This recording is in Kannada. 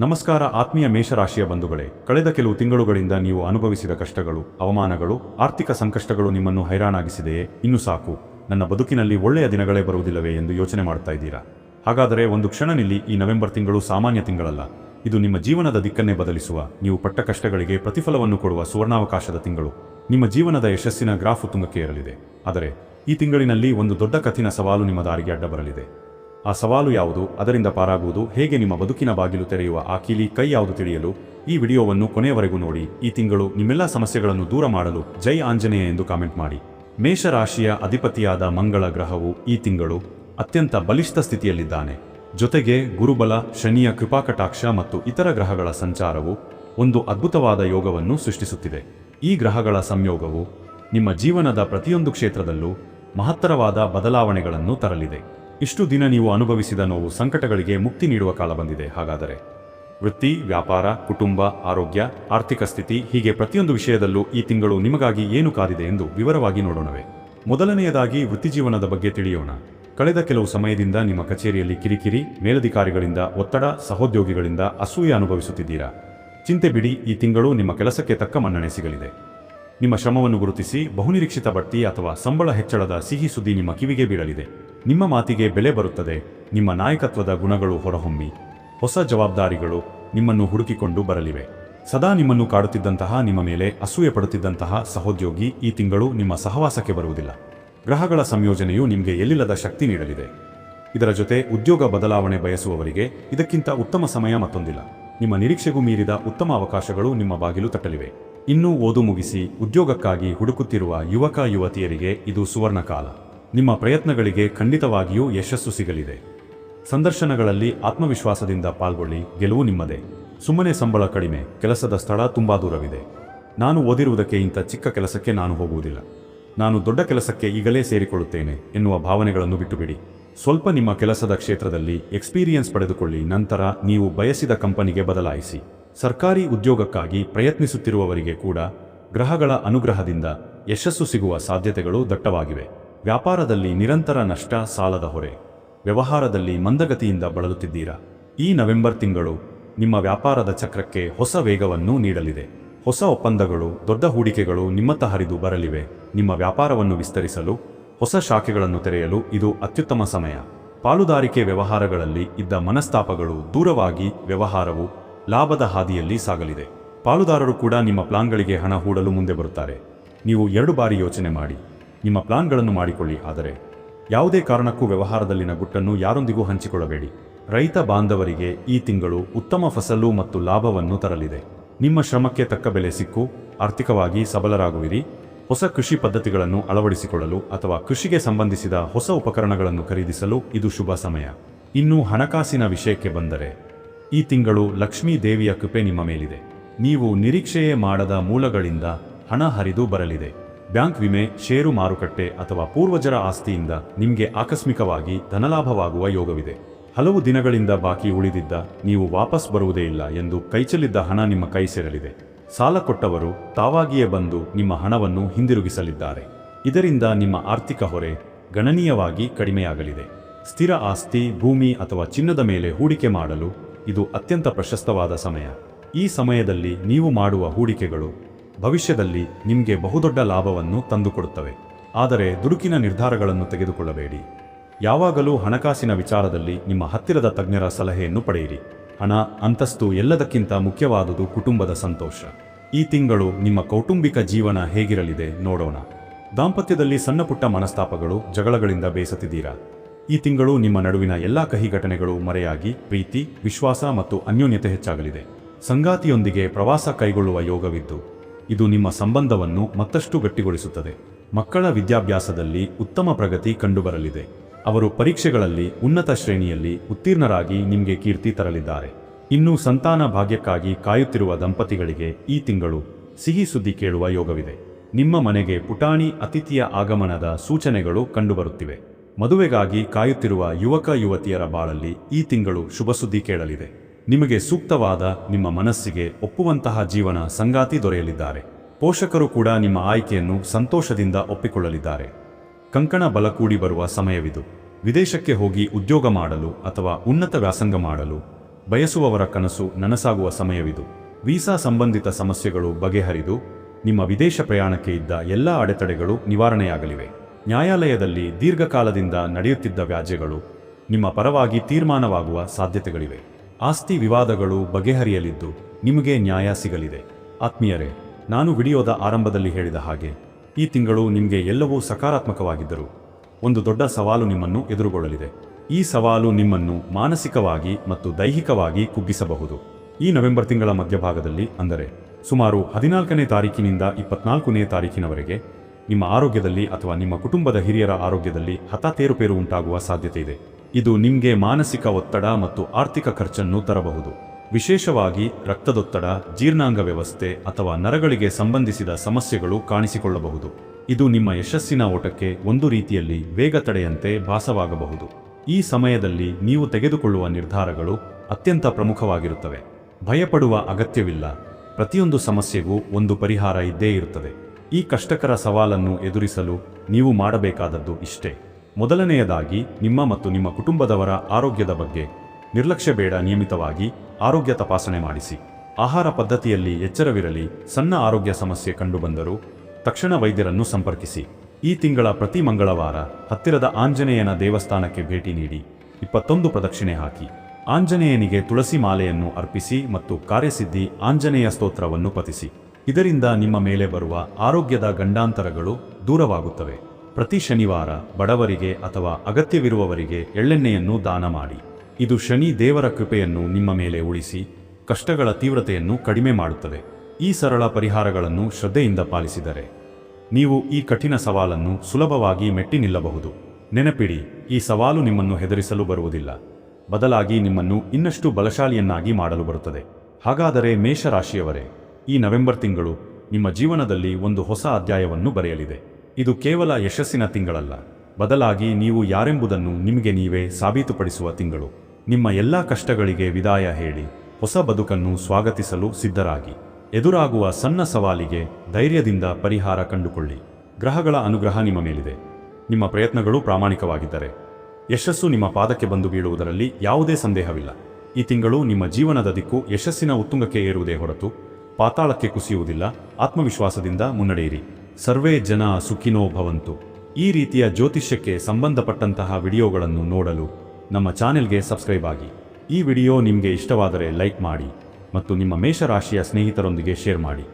ನಮಸ್ಕಾರ ಆತ್ಮೀಯ ಮೇಷರಾಶಿಯ ಬಂಧುಗಳೇ, ಕಳೆದ ಕೆಲವು ತಿಂಗಳುಗಳಿಂದ ನೀವು ಅನುಭವಿಸಿದ ಕಷ್ಟಗಳು, ಅವಮಾನಗಳು, ಆರ್ಥಿಕ ಸಂಕಷ್ಟಗಳು ನಿಮ್ಮನ್ನು ಹೈರಾಣಾಗಿಸಿದೆಯೇ? ಇನ್ನು ಸಾಕು. ನನ್ನ ಬದುಕಿನಲ್ಲಿ ಒಳ್ಳೆಯ ದಿನಗಳೇ ಬರುವುದಿಲ್ಲವೇ ಎಂದು ಯೋಚನೆ ಮಾಡ್ತಾ ಇದ್ದೀರಾ? ಹಾಗಾದರೆ ಒಂದು ಕ್ಷಣನಿಲ್ಲಿ ಈ ನವೆಂಬರ್ ತಿಂಗಳು ಸಾಮಾನ್ಯ ತಿಂಗಳಲ್ಲ. ಇದು ನಿಮ್ಮ ಜೀವನದ ದಿಕ್ಕನ್ನೇ ಬದಲಿಸುವ, ನೀವು ಪಟ್ಟ ಕಷ್ಟಗಳಿಗೆ ಪ್ರತಿಫಲವನ್ನು ಕೊಡುವ ಸುವರ್ಣಾವಕಾಶದ ತಿಂಗಳು. ನಿಮ್ಮ ಜೀವನದ ಯಶಸ್ಸಿನ ಗ್ರಾಫ್ ತುಂಗಕ್ಕೆ ಏರಲಿದೆ. ಆದರೆ, ಈ ತಿಂಗಳಿನಲ್ಲಿ ಒಂದು ದೊಡ್ಡ ಕಠಿಣ ಸವಾಲು ನಿಮ್ಮ ದಾರಿಗೆ ಅಡ್ಡ ಬರಲಿದೆ ಆ ಸವಾಲು ಯಾವುದು? ಅದರಿಂದ ಪಾರಾಗುವುದು? ಹೇಗೆ ನಿಮ್ಮ ಬದುಕಿನ ಬಾಗಿಲು ತೆರೆಯುವ ಆ ಕೀಲಿ ಕೈ ಯಾವುದು ತಿಳಿಯಲು? ಈ ವಿಡಿಯೋವನ್ನು ಕೊನೆಯವರೆಗೂ ನೋಡಿ. ಈ ತಿಂಗಳು ನಿಮ್ಮೆಲ್ಲ ಸಮಸ್ಯೆಗಳನ್ನು ದೂರ ಮಾಡಲು ಜೈ ಆಂಜನೇಯ ಎಂದು ಕಾಮೆಂಟ್ ಮಾಡಿ. ಮೇಷರಾಶಿಯ ಅಧಿಪತಿಯಾದ ಮಂಗಳ ಗ್ರಹವು ಈ ತಿಂಗಳು ಅತ್ಯಂತ ಬಲಿಷ್ಠ ಸ್ಥಿತಿಯಲ್ಲಿದ್ದಾನೆ. ಜೊತೆಗೆ ಗುರುಬಲ, ಶನಿಯ ಕೃಪಾಕಟಾಕ್ಷ ಮತ್ತು ಇತರ ಗ್ರಹಗಳ ಸಂಚಾರವು ಒಂದು ಅದ್ಭುತವಾದ ಯೋಗವನ್ನು ಸೃಷ್ಟಿಸುತ್ತಿದೆ. ಈ ಗ್ರಹಗಳ ಸಂಯೋಗವು ನಿಮ್ಮ ಜೀವನದ ಪ್ರತಿಯೊಂದು ಕ್ಷೇತ್ರದಲ್ಲೂ ಮಹತ್ತರವಾದ ಬದಲಾವಣೆಗಳನ್ನು ತರಲಿದೆ. ಇಷ್ಟು ದಿನ ನೀವು ಅನುಭವಿಸಿದ ನೋವು ಸಂಕಟಗಳಿಗೆ ಮುಕ್ತಿ ನೀಡುವ ಕಾಲ ಬಂದಿದೆ. ಹಾಗಾದರೆ ವೃತ್ತಿ, ವ್ಯಾಪಾರ, ಕುಟುಂಬ, ಆರೋಗ್ಯ, ಆರ್ಥಿಕ ಸ್ಥಿತಿ ಹೀಗೆ ಪ್ರತಿಯೊಂದು ವಿಷಯದಲ್ಲೂ ಈ ತಿಂಗಳು ನಿಮಗಾಗಿ ಏನು ಕಾದಿದೆ ಎಂದು ವಿವರವಾಗಿ ನೋಡೋಣವೆ. ಮೊದಲನೆಯದಾಗಿ ವೃತ್ತಿಜೀವನದ ಬಗ್ಗೆ ತಿಳಿಯೋಣ. ಕಳೆದ ಕೆಲವು ಸಮಯದಿಂದ ನಿಮ್ಮ ಕಚೇರಿಯಲ್ಲಿ ಕಿರಿಕಿರಿ, ಮೇಲಧಿಕಾರಿಗಳಿಂದ ಒತ್ತಡ, ಸಹೋದ್ಯೋಗಿಗಳಿಂದ ಅಸೂಯೆ ಅನುಭವಿಸುತ್ತಿದ್ದೀರಾ? ಚಿಂತೆ ಬಿಡಿ, ಈ ತಿಂಗಳು ನಿಮ್ಮ ಕೆಲಸಕ್ಕೆ ತಕ್ಕ ಮನ್ನಣೆ ಸಿಗಲಿದೆ. ನಿಮ್ಮ ಶ್ರಮವನ್ನು ಗುರುತಿಸಿ ಬಹುನಿರೀಕ್ಷಿತ ಬಡ್ತಿ ಅಥವಾ ಸಂಬಳ ಹೆಚ್ಚಳದ ಸಿಹಿ ಸುದ್ದಿ ನಿಮ್ಮ ಕಿವಿಗೆ ಬೀಳಲಿದೆ. ನಿಮ್ಮ ಮಾತಿಗೆ ಬೆಲೆ ಬರುತ್ತದೆ. ನಿಮ್ಮ ನಾಯಕತ್ವದ ಗುಣಗಳು ಹೊರಹೊಮ್ಮಿ. ಹೊಸ ಜವಾಬ್ದಾರಿಗಳು ನಿಮ್ಮನ್ನು ಹುಡುಕಿಕೊಂಡು ಬರಲಿವೆ. ಸದಾ ನಿಮ್ಮನ್ನು ಕಾಡುತ್ತಿದ್ದಂತಹ ನಿಮ್ಮ ಮೇಲೆ ಅಸೂಯೆ ಪಡುತ್ತಿದ್ದಂತಹ ಸಹೋದ್ಯೋಗಿ ಈ ತಿಂಗಳು ನಿಮ್ಮ ಸಹವಾಸಕ್ಕೆ ಬರುವುದಿಲ್ಲ. ಗ್ರಹಗಳ ಸಂಯೋಜನೆಯು ನಿಮಗೆ ಎಲ್ಲಿಲ್ಲದ ಶಕ್ತಿ ನೀಡಲಿದೆ. ಇದರ ಜೊತೆ ಉದ್ಯೋಗ ಬದಲಾವಣೆ ಬಯಸುವವರಿಗೆ ಇದಕ್ಕಿಂತ ಉತ್ತಮ ಸಮಯ ಮತ್ತೊಂದಿಲ್ಲ. ನಿಮ್ಮ ನಿರೀಕ್ಷೆಗೂ ಮೀರಿದ ಉತ್ತಮ ಅವಕಾಶಗಳು ನಿಮ್ಮ ಬಾಗಿಲು ತಟ್ಟಲಿವೆ. ಇನ್ನೂ ಓದು ಮುಗಿಸಿ ಉದ್ಯೋಗಕ್ಕಾಗಿ ಹುಡುಕುತ್ತಿರುವ ಯುವಕ ಯುವತಿಯರಿಗೆ ಇದು ಸುವರ್ಣ ಕಾಲ ನಿಮ್ಮ ಪ್ರಯತ್ನಗಳಿಗೆ ಖಂಡಿತವಾಗಿಯೂ ಯಶಸ್ಸು ಸಿಗಲಿದೆ. ಸಂದರ್ಶನಗಳಲ್ಲಿ ಆತ್ಮವಿಶ್ವಾಸದಿಂದ ಪಾಲ್ಗೊಳ್ಳಿ, ಗೆಲುವು ನಿಮ್ಮದೇ. ಸುಮ್ಮನೆ ಸಂಬಳ ಕಡಿಮೆ, ಕೆಲಸದ ಸ್ಥಳ ತುಂಬಾ ದೂರವಿದೆ. ನಾನು ಓದಿರುವುದಕ್ಕೆ ಇಂಥ ಚಿಕ್ಕ ಕೆಲಸಕ್ಕೆ ನಾನು ಹೋಗುವುದಿಲ್ಲ. ನಾನು ದೊಡ್ಡ ಕೆಲಸಕ್ಕೆ ಈಗಲೇ ಸೇರಿಕೊಳ್ಳುತ್ತೇನೆ ಎನ್ನುವ ಭಾವನೆಗಳನ್ನು ಬಿಟ್ಟುಬಿಡಿ. ಸ್ವಲ್ಪ ನಿಮ್ಮ ಕೆಲಸದ ಕ್ಷೇತ್ರದಲ್ಲಿ ಎಕ್ಸ್ಪೀರಿಯನ್ಸ್ ಪಡೆದುಕೊಳ್ಳಿ, ನಂತರ ನೀವು ಬಯಸಿದ ಕಂಪನಿಗೆ ಬದಲಾಯಿಸಿ. ಸರ್ಕಾರಿ ಉದ್ಯೋಗಕ್ಕಾಗಿ ಪ್ರಯತ್ನಿಸುತ್ತಿರುವವರಿಗೆ ಕೂಡ ಗ್ರಹಗಳ ಅನುಗ್ರಹದಿಂದ ಯಶಸ್ಸು ಸಿಗುವ ಸಾಧ್ಯತೆಗಳು ದಟ್ಟವಾಗಿವೆ. ವ್ಯಾಪಾರದಲ್ಲಿ ನಿರಂತರ ನಷ್ಟ ಸಾಲದ ಹೊರೆ. ವ್ಯವಹಾರದಲ್ಲಿ ಮಂದಗತಿಯಿಂದ ಬಳಲುತ್ತಿದ್ದೀರಾ? ಈ ನವೆಂಬರ್ ತಿಂಗಳು ನಿಮ್ಮ ವ್ಯಾಪಾರದ ಚಕ್ರಕ್ಕೆ ಹೊಸ ವೇಗವನ್ನು ನೀಡಲಿದೆ. ಹೊಸ ಒಪ್ಪಂದಗಳು, ದೊಡ್ಡ ಹೂಡಿಕೆಗಳು ನಿಮ್ಮತ್ತ ಹರಿದು ಬರಲಿವೆ. ನಿಮ್ಮ ವ್ಯಾಪಾರವನ್ನು ವಿಸ್ತರಿಸಲು, ಹೊಸ ಶಾಖೆಗಳನ್ನು ತೆರೆಯಲು ಇದು ಅತ್ಯುತ್ತಮ ಸಮಯ. ಪಾಲುದಾರಿಕೆ ವ್ಯವಹಾರಗಳಲ್ಲಿ ಇದ್ದ ಮನಸ್ತಾಪಗಳು ದೂರವಾಗಿ ವ್ಯವಹಾರವು ಲಾಭದ ಹಾದಿಯಲ್ಲಿ ಸಾಗಲಿದೆ. ಪಾಲುದಾರರು ಕೂಡ ನಿಮ್ಮ ಪ್ಲಾನ್ಗಳಿಗೆ ಹಣ ಹೂಡಲು ಮುಂದೆ ಬರುತ್ತಾರೆ. ನೀವು ಎರಡು ಬಾರಿ ಯೋಚನೆ ಮಾಡಿ. ನಿಮ್ಮ ಪ್ಲಾನ್ಗಳನ್ನು ಮಾಡಿಕೊಳ್ಳಿ, ಆದರೆ ಯಾವುದೇ ಕಾರಣಕ್ಕೂ ವ್ಯವಹಾರದಲ್ಲಿನ ಗುಟ್ಟನ್ನು ಯಾರೊಂದಿಗೂ ಹಂಚಿಕೊಳ್ಳಬೇಡಿ. ರೈತ ಬಾಂಧವರಿಗೆ ಈ ತಿಂಗಳು ಉತ್ತಮ ಫಸಲು ಮತ್ತು ಲಾಭವನ್ನು ತರಲಿದೆ. ನಿಮ್ಮ ಶ್ರಮಕ್ಕೆ ತಕ್ಕ ಬೆಲೆ ಸಿಕ್ಕು, ಆರ್ಥಿಕವಾಗಿ ಸಬಲರಾಗುವಿರಿ. ಹೊಸ ಕೃಷಿ ಪದ್ಧತಿಗಳನ್ನು ಅಳವಡಿಸಿಕೊಳ್ಳಲು ಅಥವಾ ಕೃಷಿಗೆ ಸಂಬಂಧಿಸಿದ ಹೊಸ ಉಪಕರಣಗಳನ್ನು ಖರೀದಿಸಲು ಇದು ಶುಭ ಸಮಯ. ಇನ್ನು ಹಣಕಾಸಿನ ವಿಷಯಕ್ಕೆ ಬಂದರೆ, ಈ ತಿಂಗಳು ಲಕ್ಷ್ಮೀ ದೇವಿಯ ಕೃಪೆ ನಿಮ್ಮ ಮೇಲಿದೆ. ನೀವು ನಿರೀಕ್ಷೆಯೇ ಮಾಡದ ಮೂಲಗಳಿಂದ ಹಣ ಹರಿದು ಬರಲಿದೆ. ಬ್ಯಾಂಕ್ ವಿಮೆ, ಷೇರು ಮಾರುಕಟ್ಟೆ ಅಥವಾ ಪೂರ್ವಜರ ಆಸ್ತಿಯಿಂದ ನಿಮಗೆ ಆಕಸ್ಮಿಕವಾಗಿ ಧನಲಾಭವಾಗುವ ಯೋಗವಿದೆ. ಹಲವು ದಿನಗಳಿಂದ ಬಾಕಿ ಉಳಿದಿದ್ದ ನೀವು ವಾಪಸ್ ಬರುವುದೇ ಇಲ್ಲ ಎಂದು ಕೈಚೆಲ್ಲಿದ್ದ ಹಣ ನಿಮ್ಮ ಕೈ ಸೇರಲಿದೆ ಸಾಲ ಕೊಟ್ಟವರು ತಾವಾಗಿಯೇ ಬಂದು ನಿಮ್ಮ ಹಣವನ್ನು ಹಿಂದಿರುಗಿಸಲಿದ್ದಾರೆ. ಇದರಿಂದ ನಿಮ್ಮ ಆರ್ಥಿಕ ಹೊರೆ ಗಣನೀಯವಾಗಿ ಕಡಿಮೆಯಾಗಲಿದೆ. ಸ್ಥಿರ ಆಸ್ತಿ, ಭೂಮಿ ಅಥವಾ ಚಿನ್ನದ ಮೇಲೆ ಹೂಡಿಕೆ ಮಾಡಲು ಇದು ಅತ್ಯಂತ ಪ್ರಶಸ್ತವಾದ ಸಮಯ. ಈ ಸಮಯದಲ್ಲಿ ನೀವು ಮಾಡುವ ಹೂಡಿಕೆಗಳು ಭವಿಷ್ಯದಲ್ಲಿ ನಿಮಗೆ ಬಹುದೊಡ್ಡ ಲಾಭವನ್ನು ತಂದುಕೊಡುತ್ತವೆ. ಆದರೆ ದುಡುಕಿನ ನಿರ್ಧಾರಗಳನ್ನು ತೆಗೆದುಕೊಳ್ಳಬೇಡಿ. ಯಾವಾಗಲೂ ಹಣಕಾಸಿನ ವಿಚಾರದಲ್ಲಿ ನಿಮ್ಮ ಹತ್ತಿರದ ತಜ್ಞರ ಸಲಹೆಯನ್ನು ಪಡೆಯಿರಿ. ಹಣ ಅಂತಸ್ತು ಎಲ್ಲದಕ್ಕಿಂತ ಮುಖ್ಯವಾದುದು ಕುಟುಂಬದ ಸಂತೋಷ. ಈ ತಿಂಗಳು ನಿಮ್ಮ ಕೌಟುಂಬಿಕ ಜೀವನ ಹೇಗಿರಲಿದೆ ನೋಡೋಣ. ದಾಂಪತ್ಯದಲ್ಲಿ ಸಣ್ಣಪುಟ್ಟ ಮನಸ್ತಾಪಗಳು ಜಗಳಗಳಿಂದ ಬೇಸತ್ತಿದ್ದೀರಾ? ಈ ತಿಂಗಳು ನಿಮ್ಮ ನಡುವಿನ ಎಲ್ಲಾ ಕಹಿ ಘಟನೆಗಳು ಮರೆಯಾಗಿ ಪ್ರೀತಿ, ವಿಶ್ವಾಸ ಮತ್ತು ಅನ್ಯೋನ್ಯತೆ ಹೆಚ್ಚಾಗಲಿದೆ. ಸಂಗಾತಿಯೊಂದಿಗೆ ಪ್ರವಾಸ ಕೈಗೊಳ್ಳುವ ಯೋಗವಿದ್ದು ಇದು ನಿಮ್ಮ ಸಂಬಂಧವನ್ನು ಮತ್ತಷ್ಟು ಗಟ್ಟಿಗೊಳಿಸುತ್ತದೆ. ಮಕ್ಕಳ ವಿದ್ಯಾಭ್ಯಾಸದಲ್ಲಿ ಉತ್ತಮ ಪ್ರಗತಿ ಕಂಡುಬರಲಿದೆ. ಅವರು ಪರೀಕ್ಷೆಗಳಲ್ಲಿ ಉನ್ನತ ಶ್ರೇಣಿಯಲ್ಲಿ ಉತ್ತೀರ್ಣರಾಗಿ ನಿಮಗೆ ಕೀರ್ತಿ ತರಲಿದ್ದಾರೆ. ಇನ್ನು ಸಂತಾನ ಭಾಗ್ಯಕ್ಕಾಗಿ ಕಾಯುತ್ತಿರುವ ದಂಪತಿಗಳಿಗೆ ಈ ತಿಂಗಳು ಸಿಹಿ ಸುದ್ದಿ ಕೇಳುವ ಯೋಗವಿದೆ. ನಿಮ್ಮ ಮನೆಗೆ ಪುಟಾಣಿ ಅತಿಥಿಯ ಆಗಮನದ ಸೂಚನೆಗಳು ಕಂಡುಬರುತ್ತಿವೆ. ಮದುವೆಗಾಗಿ ಕಾಯುತ್ತಿರುವ ಯುವಕ ಯುವತಿಯರ ಬಾಳಲ್ಲಿ ಈ ತಿಂಗಳು ಶುಭ ಸುದ್ದಿ ಕೇಳಲಿದೆ. ನಿಮಗೆ ಸೂಕ್ತವಾದ ನಿಮ್ಮ ಮನಸ್ಸಿಗೆ ಒಪ್ಪುವಂತಹ ಜೀವನ ಸಂಗಾತಿ ದೊರೆಯಲಿದ್ದಾರೆ. ಪೋಷಕರು ಕೂಡ ನಿಮ್ಮ ಆಯ್ಕೆಯನ್ನು ಸಂತೋಷದಿಂದ ಒಪ್ಪಿಕೊಳ್ಳಲಿದ್ದಾರೆ. ಕಂಕಣ ಬಲ ಕೂಡಿ ಬರುವ ಸಮಯವಿದು. ವಿದೇಶಕ್ಕೆ ಹೋಗಿ ಉದ್ಯೋಗ ಮಾಡಲು ಅಥವಾ ಉನ್ನತ ವ್ಯಾಸಂಗ ಮಾಡಲು ಬಯಸುವವರ ಕನಸು ನನಸಾಗುವ ಸಮಯವಿದು. ವೀಸಾ ಸಂಬಂಧಿತ ಸಮಸ್ಯೆಗಳು ಬಗೆಹರಿದು ನಿಮ್ಮ ವಿದೇಶ ಪ್ರಯಾಣಕ್ಕೆ ಇದ್ದ ಎಲ್ಲ ಅಡೆತಡೆಗಳು ನಿವಾರಣೆಯಾಗಲಿವೆ. ನ್ಯಾಯಾಲಯದಲ್ಲಿ ದೀರ್ಘಕಾಲದಿಂದ ನಡೆಯುತ್ತಿದ್ದ ವ್ಯಾಜ್ಯಗಳು ನಿಮ್ಮ ಪರವಾಗಿ ತೀರ್ಮಾನವಾಗುವ ಸಾಧ್ಯತೆಗಳಿವೆ. ಆಸ್ತಿ ವಿವಾದಗಳು ಬಗೆಹರಿಯಲಿದ್ದು ನಿಮಗೆ ನ್ಯಾಯ ಸಿಗಲಿದೆ. ಆತ್ಮೀಯರೇ, ನಾನು ವಿಡಿಯೋದ ಆರಂಭದಲ್ಲಿ ಹೇಳಿದ ಹಾಗೆ, ಈ ತಿಂಗಳು ನಿಮಗೆ ಎಲ್ಲವೂ ಸಕಾರಾತ್ಮಕವಾಗಿದ್ದರು ಒಂದು ದೊಡ್ಡ ಸವಾಲು ನಿಮ್ಮನ್ನು ಎದುರುಗೊಳ್ಳಲಿದೆ. ಈ ಸವಾಲು ನಿಮ್ಮನ್ನು ಮಾನಸಿಕವಾಗಿ ಮತ್ತು ದೈಹಿಕವಾಗಿ ಕುಗ್ಗಿಸಬಹುದು. ಈ ನವೆಂಬರ್ ತಿಂಗಳ ಮಧ್ಯಭಾಗದಲ್ಲಿ ಅಂದರೆ ಸುಮಾರು ಹದಿನಾಲ್ಕನೇ ತಾರೀಕಿನಿಂದ ಇಪ್ಪತ್ನಾಲ್ಕನೇ ತಾರೀಕಿನವರೆಗೆ ನಿಮ್ಮ ಆರೋಗ್ಯದಲ್ಲಿ ಅಥವಾ ನಿಮ್ಮ ಕುಟುಂಬದ ಹಿರಿಯರ ಆರೋಗ್ಯದಲ್ಲಿ ಹತಾತೇರುಪೇರು ಉಂಟಾಗುವ ಸಾಧ್ಯತೆ ಇದೆ. ಇದು ನಿಮಗೆ ಮಾನಸಿಕ ಒತ್ತಡ ಮತ್ತು ಆರ್ಥಿಕ ಖರ್ಚನ್ನು ತರಬಹುದು. ವಿಶೇಷವಾಗಿ ರಕ್ತದೊತ್ತಡ, ಜೀರ್ಣಾಂಗ ವ್ಯವಸ್ಥೆ ಅಥವಾ ನರಗಳಿಗೆ ಸಂಬಂಧಿಸಿದ ಸಮಸ್ಯೆಗಳು ಕಾಣಿಸಿಕೊಳ್ಳಬಹುದು. ಇದು ನಿಮ್ಮ ಯಶಸ್ಸಿನ ಓಟಕ್ಕೆ ಒಂದು ರೀತಿಯಲ್ಲಿ ವೇಗ ತಡೆಯಂತೆ ಭಾಸವಾಗಬಹುದು. ಈ ಸಮಯದಲ್ಲಿ ನೀವು ತೆಗೆದುಕೊಳ್ಳುವ ನಿರ್ಧಾರಗಳು ಅತ್ಯಂತ ಪ್ರಮುಖವಾಗಿರುತ್ತವೆ. ಭಯಪಡುವ ಅಗತ್ಯವಿಲ್ಲ. ಪ್ರತಿಯೊಂದು ಸಮಸ್ಯೆಗೂ ಒಂದು ಪರಿಹಾರ ಇದ್ದೇ ಇರುತ್ತದೆ. ಈ ಕಷ್ಟಕರ ಸವಾಲನ್ನು ಎದುರಿಸಲು ನೀವು ಮಾಡಬೇಕಾದದ್ದು ಇಷ್ಟೇ. ಮೊದಲನೆಯದಾಗಿ ನಿಮ್ಮ ಮತ್ತು ನಿಮ್ಮ ಕುಟುಂಬದವರ ಆರೋಗ್ಯದ ಬಗ್ಗೆ ನಿರ್ಲಕ್ಷ್ಯ ಬೇಡ, ನಿಯಮಿತವಾಗಿ ಆರೋಗ್ಯ ತಪಾಸಣೆ ಮಾಡಿಸಿ. ಆಹಾರ ಪದ್ಧತಿಯಲ್ಲಿ ಎಚ್ಚರವಿರಲಿ, ಸಣ್ಣ ಆರೋಗ್ಯ ಸಮಸ್ಯೆ ಕಂಡುಬಂದರೂ ತಕ್ಷಣ ವೈದ್ಯರನ್ನು ಸಂಪರ್ಕಿಸಿ. ಈ ತಿಂಗಳ ಪ್ರತಿ ಮಂಗಳವಾರ ಹತ್ತಿರದ ಆಂಜನೇಯನ ದೇವಸ್ಥಾನಕ್ಕೆ ಭೇಟಿ ನೀಡಿ, ಇಪ್ಪತ್ತೊಂದು ಪ್ರದಕ್ಷಿಣೆ ಹಾಕಿ. ಆಂಜನೇಯನಿಗೆ ತುಳಸಿ ಮಾಲೆಯನ್ನು ಅರ್ಪಿಸಿ ಮತ್ತು ಕಾರ್ಯಸಿದ್ಧಿ ಆಂಜನೇಯ ಸ್ತೋತ್ರವನ್ನು ಪತಿಸಿ ಇದರಿಂದ ನಿಮ್ಮ ಮೇಲೆ ಬರುವ ಆರೋಗ್ಯದ ಗಂಡಾಂತರಗಳು ದೂರವಾಗುತ್ತವೆ. ಪ್ರತಿ ಶನಿವಾರ ಬಡವರಿಗೆ ಅಥವಾ ಅಗತ್ಯವಿರುವವರಿಗೆ ಎಳ್ಳೆಣ್ಣೆಯನ್ನು ದಾನ ಮಾಡಿ. ಇದು ಶನಿ ದೇವರ ಕೃಪೆಯನ್ನು ನಿಮ್ಮ ಮೇಲೆ ಉಳಿಸಿ, ಕಷ್ಟಗಳ ತೀವ್ರತೆಯನ್ನು ಕಡಿಮೆ ಮಾಡುತ್ತದೆ. ಈ ಸರಳ ಪರಿಹಾರಗಳನ್ನು ಶ್ರದ್ಧೆಯಿಂದ ಪಾಲಿಸಿದರೆ ನೀವು ಈ ಕಠಿಣ ಸವಾಲನ್ನು ಸುಲಭವಾಗಿ ಮೆಟ್ಟಿ ನಿಲ್ಲಬಹುದು. ನೆನಪಿಡಿ, ಈ ಸವಾಲು ನಿಮ್ಮನ್ನು ಹೆದರಿಸಲು ಬರುವುದಿಲ್ಲ. ಬದಲಾಗಿ ನಿಮ್ಮನ್ನು ಇನ್ನಷ್ಟು ಬಲಶಾಲಿಯನ್ನಾಗಿ ಮಾಡಲು ಬರುತ್ತದೆ. ಹಾಗಾದರೆ ಮೇಷರಾಶಿಯವರೇ, ಈ ನವೆಂಬರ್ ತಿಂಗಳು ನಿಮ್ಮ ಜೀವನದಲ್ಲಿ ಒಂದು ಹೊಸ ಅಧ್ಯಾಯವನ್ನು ಬರೆಯಲಿದೆ. ಇದು ಕೇವಲ ಯಶಸ್ಸಿನ ತಿಂಗಳಲ್ಲ. ಬದಲಾಗಿ ನೀವು ಯಾರೆಂಬುದನ್ನು ನಿಮಗೆ ನೀವೇ ಸಾಬೀತುಪಡಿಸುವ ತಿಂಗಳು. ನಿಮ್ಮ ಎಲ್ಲ ಕಷ್ಟಗಳಿಗೆ ವಿದಾಯ ಹೇಳಿ, ಹೊಸ ಬದುಕನ್ನು ಸ್ವಾಗತಿಸಲು ಸಿದ್ಧರಾಗಿ. ಎದುರಾಗುವ ಸಣ್ಣ ಸವಾಲಿಗೆ ಧೈರ್ಯದಿಂದ ಪರಿಹಾರ ಕಂಡುಕೊಳ್ಳಿ. ಗ್ರಹಗಳ ಅನುಗ್ರಹ ನಿಮ್ಮ ಮೇಲಿದೆ. ನಿಮ್ಮ ಪ್ರಯತ್ನಗಳು ಪ್ರಾಮಾಣಿಕವಾಗಿದ್ದರೆ. ಯಶಸ್ಸು ನಿಮ್ಮ ಪಾದಕ್ಕೆ ಬಂದು ಬೀಳುವುದರಲ್ಲಿ ಯಾವುದೇ ಸಂದೇಹವಿಲ್ಲ. ಈ ತಿಂಗಳು ನಿಮ್ಮ ಜೀವನದ ದಿಕ್ಕು ಯಶಸ್ಸಿನ ಉತ್ತುಂಗಕ್ಕೆ ಏರುವುದೇ ಹೊರತು, ಪಾತಾಳಕ್ಕೆ ಕುಸಿಯುವುದಿಲ್ಲ. ಆತ್ಮವಿಶ್ವಾಸದಿಂದ ಮುನ್ನಡೆಯಿರಿ. ಸರ್ವೇ ಜನ ಸುಖಿನೋ ಭವಂತು. ಈ ರೀತಿಯ ಜ್ಯೋತಿಷ್ಯಕ್ಕೆ ಸಂಬಂಧಪಟ್ಟಂತಹ ವಿಡಿಯೋಗಳನ್ನು ನೋಡಲು ನಮ್ಮ ಚಾನೆಲ್ಗೆ ಸಬ್ಸ್ಕ್ರೈಬ್ ಆಗಿ. ಈ ವಿಡಿಯೋ ನಿಮಗೆ ಇಷ್ಟವಾದರೆ ಲೈಕ್ ಮಾಡಿ ಮತ್ತು ನಿಮ್ಮ ಮೇಷರಾಶಿಯ ಸ್ನೇಹಿತರೊಂದಿಗೆ ಶೇರ್ ಮಾಡಿ.